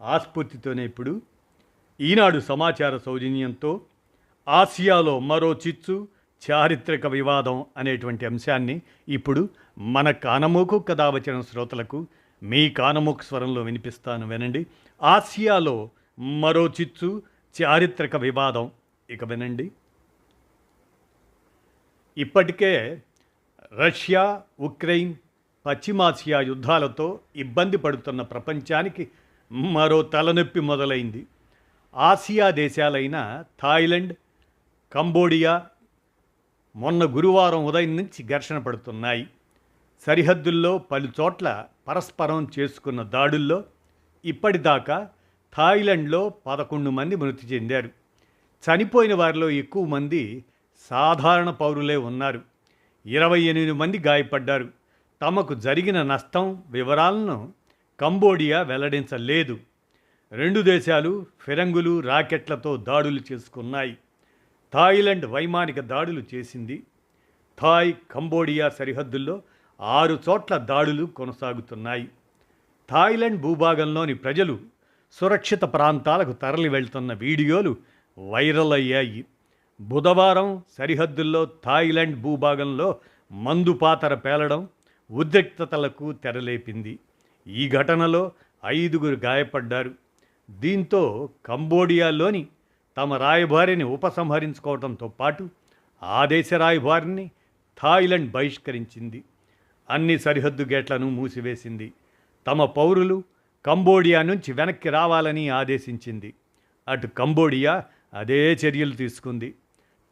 ఆస్ఫూర్తితోనే ఇప్పుడు ఈనాడు సమాచార సౌజన్యంతో ఆసియాలో మరో చిచ్చు చారిత్రక వివాదం అనేటువంటి అంశాన్ని ఇప్పుడు మన కానమూకు కథ వచ్చిన శ్రోతలకు మీ కానమూకు స్వరంలో వినిపిస్తాను వినండి. ఆసియాలో మరో చిచ్చు చారిత్రక వివాదం. ఇక వినండి. ఇప్పటికే రష్యా ఉక్రెయిన్ పశ్చిమాసియా యుద్ధాలతో ఇబ్బంది పడుతున్న ప్రపంచానికి మరో తలనొప్పి మొదలైంది. ఆసియా దేశాలైన థాయిలాండ్ కంబోడియా మొన్న గురువారం ఉదయం నుంచి ఘర్షణ పడుతున్నాయి. సరిహద్దుల్లో పలుచోట్ల పరస్పరం చేసుకున్న దాడుల్లో ఇప్పటిదాకా థాయిలాండ్లో పదకొండు మంది మృతి చెందారు. చనిపోయిన వారిలో ఎక్కువ మంది సాధారణ పౌరులే ఉన్నారు. ఇరవై ఎనిమిది మంది గాయపడ్డారు. తమకు జరిగిన నష్టం వివరాలను కంబోడియా వెల్లడించలేదు. రెండు దేశాలు ఫిరంగులు రాకెట్లతో దాడులు చేసుకున్నాయి. థాయిలాండ్ వైమానిక దాడులు చేసింది. థాయ్ కంబోడియా సరిహద్దుల్లో ఆరు చోట్ల దాడులు కొనసాగుతున్నాయి. థాయిలాండ్ భూభాగంలోని ప్రజలు సురక్షిత ప్రాంతాలకు తరలి వెళ్తున్న వీడియోలు వైరల్ అయ్యాయి. బుధవారం సరిహద్దుల్లో థాయిలాండ్ భూభాగంలో మందుపాతర పేలడం ఉద్రిక్తతలకు తెరలేపింది. ఈ ఘటనలో ఐదుగురు గాయపడ్డారు. దీంతో కంబోడియాలోని తమ రాయబారిని ఉపసంహరించుకోవడంతో పాటు ఆ దేశ రాయబారిని థాయిలాండ్ బహిష్కరించింది. అన్ని సరిహద్దు గేట్లను మూసివేసింది. తమ పౌరులు కంబోడియా నుంచి వెనక్కి రావాలని ఆదేశించింది. అటు కంబోడియా అదే చర్యలు తీసుకుంది.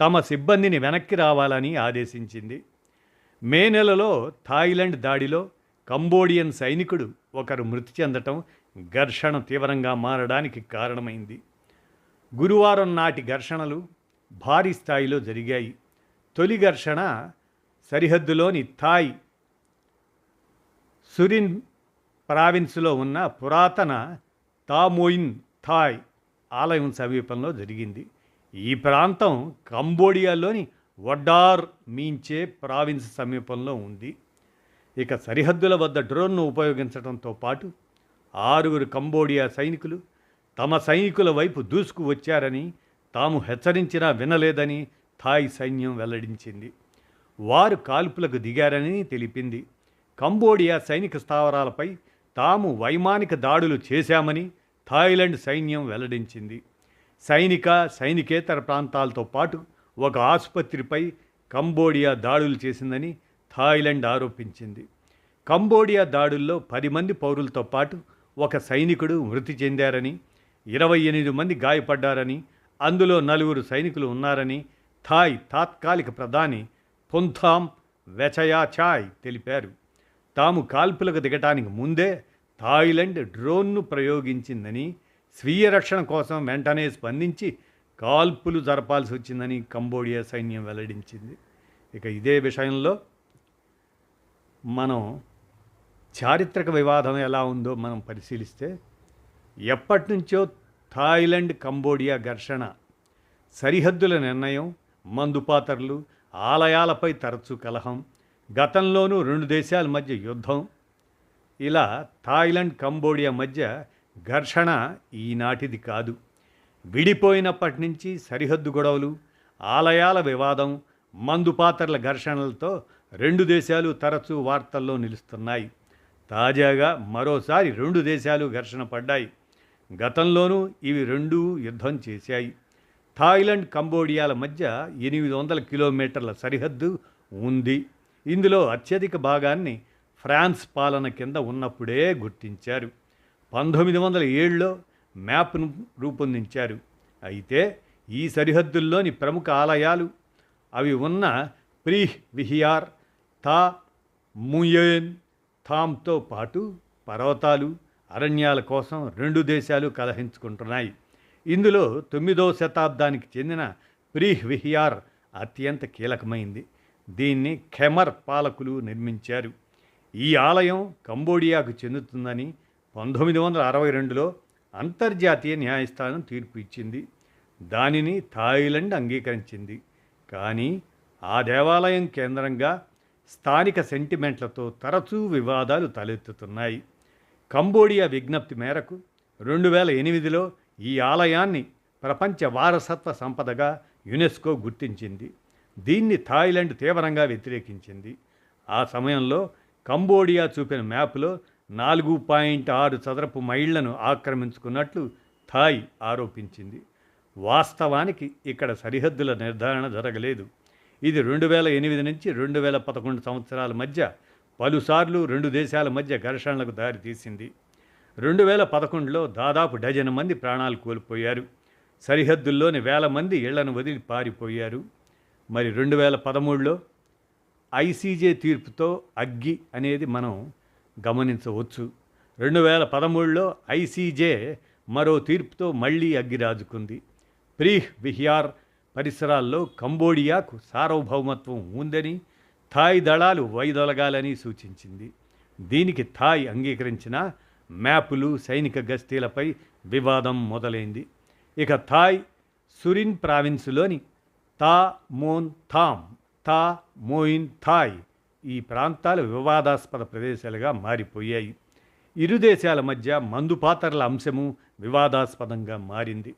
తమ సిబ్బందిని వెనక్కి రావాలని ఆదేశించింది. మే నెలలో థాయిలాండ్ దాడిలో కంబోడియన్ సైనికుడు ఒకరు మృతి చెందటం ఘర్షణ తీవ్రంగా మారడానికి కారణమైంది. గురువారం నాటి ఘర్షణలు భారీ స్థాయిలో జరిగాయి. తొలి ఘర్షణ సరిహద్దులోని థాయ్ సురిన్ ప్రావిన్స్లో ఉన్న పురాతన తామోయిన్ థాయ్ ఆలయం సమీపంలో జరిగింది. ఈ ప్రాంతం కంబోడియాలోని వడ్డార్ మీంచే ప్రావిన్స్ సమీపంలో ఉంది. ఇక సరిహద్దుల వద్ద డ్రోన్ను ఉపయోగించడంతో పాటు ఆరుగురు కంబోడియా సైనికులు తమ సైనికుల వైపు దూసుకు వచ్చారని తాము హెచ్చరించినా వినలేదని థాయ్ సైన్యం వెల్లడించింది. వారు కాల్పులకు దిగారని తెలిపింది. కంబోడియా సైనిక స్థావరాలపై తాము వైమానిక దాడులు చేశామని థాయిలాండ్ సైన్యం వెల్లడించింది. సైనిక సైనికేతర ప్రాంతాలతో పాటు ఒక ఆసుపత్రిపై కంబోడియా దాడులు చేసిందని థాయిలాండ్ ఆరోపించింది. కంబోడియా దాడుల్లో పది మంది పౌరులతో పాటు ఒక సైనికుడు మృతి చెందారని ఇరవై ఎనిమిది మంది గాయపడ్డారని అందులో నలుగురు సైనికులు ఉన్నారని థాయ్ తాత్కాలిక ప్రధాని పుంథామ్ వెచయాచాయ్ తెలిపారు. తాము కాల్పులకు దిగటానికి ముందే థాయిలాండ్ డ్రోన్ను ప్రయోగించిందని స్వీయ రక్షణ కోసం వెంటనే స్పందించి కాల్పులు జరపాల్సి వచ్చిందని కంబోడియా సైన్యం వెల్లడించింది. ఇక ఇదే విషయంలో మనం చారిత్రక వివాదం ఎలా ఉందో మనం పరిశీలిస్తే ఎప్పటి నుంచో థాయిలాండ్ కంబోడియా ఘర్షణ సరిహద్దుల నిర్ణయం మందుపాతర్లు ఆలయాలపై తరచూ కలహం గతంలోనూ రెండు దేశాల మధ్య యుద్ధం ఇలా థాయిలాండ్ కంబోడియా మధ్య ఘర్షణ ఈనాటిది కాదు. విడిపోయినప్పటి నుంచి సరిహద్దు గొడవలు ఆలయాల వివాదం మందుపాత్రల ఘర్షణలతో రెండు దేశాలు తరచూ వార్తల్లో నిలుస్తున్నాయి. తాజాగా మరోసారి రెండు దేశాలు ఘర్షణ పడ్డాయి. గతంలోనూ ఇవి రెండూ యుద్ధం చేశాయి. థాయిలాండ్ కంబోడియాల మధ్య ఎనిమిది వందల కిలోమీటర్ల సరిహద్దు ఉంది. ఇందులో అత్యధిక భాగాన్ని ఫ్రాన్స్ పాలన కింద ఉన్నప్పుడే గుర్తించారు. పంతొమ్మిది వందల ఏడులో మ్యాప్ను రూపొందించారు. అయితే ఈ సరిహద్దుల్లోని ప్రముఖ ఆలయాలు అవి ఉన్న ప్రీహ్ విహియార్ తా ముయేన్ థామ్తో పాటు పర్వతాలు అరణ్యాల కోసం రెండు దేశాలు కలహించుకుంటున్నాయి. ఇందులో తొమ్మిదవ శతాబ్దానికి చెందిన ప్రీహ్ విహియార్ అత్యంత కీలకమైంది. దీన్ని ఖెమర్ పాలకులు నిర్మించారు. ఈ ఆలయం కంబోడియాకు చెందుతుందని పంతొమ్మిది వందల అరవై రెండులో అంతర్జాతీయ న్యాయస్థానం తీర్పు ఇచ్చింది. దానిని థాయిలాండ్ అంగీకరించింది. కానీ ఆ దేవాలయం కేంద్రంగా స్థానిక సెంటిమెంట్లతో తరచూ వివాదాలు తలెత్తుతున్నాయి. కంబోడియా విజ్ఞప్తి మేరకు రెండు వేల ఎనిమిదిలో ఈ ఆలయాన్ని ప్రపంచ వారసత్వ సంపదగా యునెస్కో గుర్తించింది. దీన్ని థాయిలాండ్ తీవ్రంగా వ్యతిరేకించింది. ఆ సమయంలో కంబోడియా చూపిన మ్యాప్లో నాలుగు పాయింట్ ఆరు చదరపు మైళ్ళను ఆక్రమించుకున్నట్లు థాయ్ ఆరోపించింది. వాస్తవానికి ఇక్కడ సరిహద్దుల నిర్ధారణ జరగలేదు. ఇది రెండు వేల ఎనిమిది నుంచి రెండు వేల పదకొండు సంవత్సరాల మధ్య పలుసార్లు రెండు దేశాల మధ్య ఘర్షణలకు దారితీసింది రెండు వేల పదకొండులో దాదాపు డజన్ మంది ప్రాణాలు కోల్పోయారు. సరిహద్దుల్లోని వేల మంది ఇళ్ళను వదిలి పారిపోయారు. మరి రెండు వేల పదమూడులో ఐసీజే తీర్పుతో అగ్గి అనేది మనం గమనించవచ్చు. రెండు వేల పదమూడులో ఐసీజే మరో తీర్పుతో మళ్ళీ అగ్గి రాజుకుంది. ప్రీహ్ విహియార్ పరిసరాల్లో కంబోడియాకు సార్వభౌమత్వం ఉందని థాయ్ దళాలు వైదొలగాలని సూచించింది. దీనికి థాయ్ అంగీకరించిన మ్యాపులు సైనిక గస్తీలపై వివాదం మొదలైంది. ఇక థాయ్ సురిన్ ప్రావిన్సులోని తా మోన్ థామ్ తా మోయిన్ థాయ్ ఈ ప్రాంతాలు వివాదాస్పద ప్రదేశాలుగా మారిపోయాయి. ఇరు దేశాల మధ్య మందుపాతరల అంశము వివాదాస్పదంగా మారింది.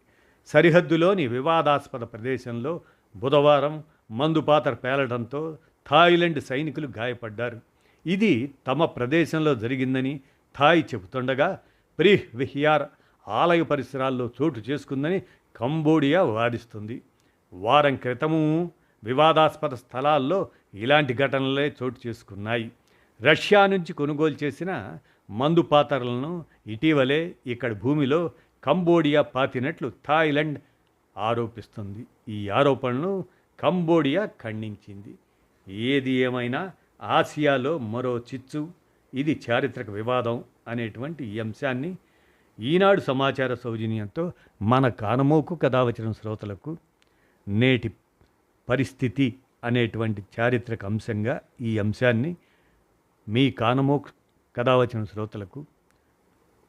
సరిహద్దులోని వివాదాస్పద ప్రదేశంలో బుధవారం మందుపాతర పేలడంతో థాయిలాండ్ సైనికులు గాయపడ్డారు. ఇది తమ ప్రదేశంలో జరిగిందని థాయ్ చెబుతుండగా ప్రిహ్ విహియార్ ఆలయ పరిసరాల్లో చోటు చేసుకుందని కంబోడియా వాదిస్తుంది. వారం క్రితము వివాదాస్పద స్థలాల్లో ఇలాంటి ఘటనలే చోటు చేసుకున్నాయి. రష్యా నుంచి కొనుగోలు చేసిన మందు పాత్రలను ఇటీవలే ఇక్కడ భూమిలో కంబోడియా పాతినట్లు థాయిలాండ్ ఆరోపిస్తుంది. ఈ ఆరోపణను కంబోడియా ఖండించింది. ఏది ఏమైనా ఆసియాలో మరో చిచ్చు ఇది చారిత్రక వివాదం అనేటువంటి ఈ అంశాన్ని ఈనాడు సమాచార సౌజన్యంతో మన కానమోకు కథ శ్రోతలకు నేటి పరిస్థితి అనేటువంటి చారిత్రక అంశంగా ఈ అంశాన్ని మీ కానమోకు కథావచన శ్రోతలకు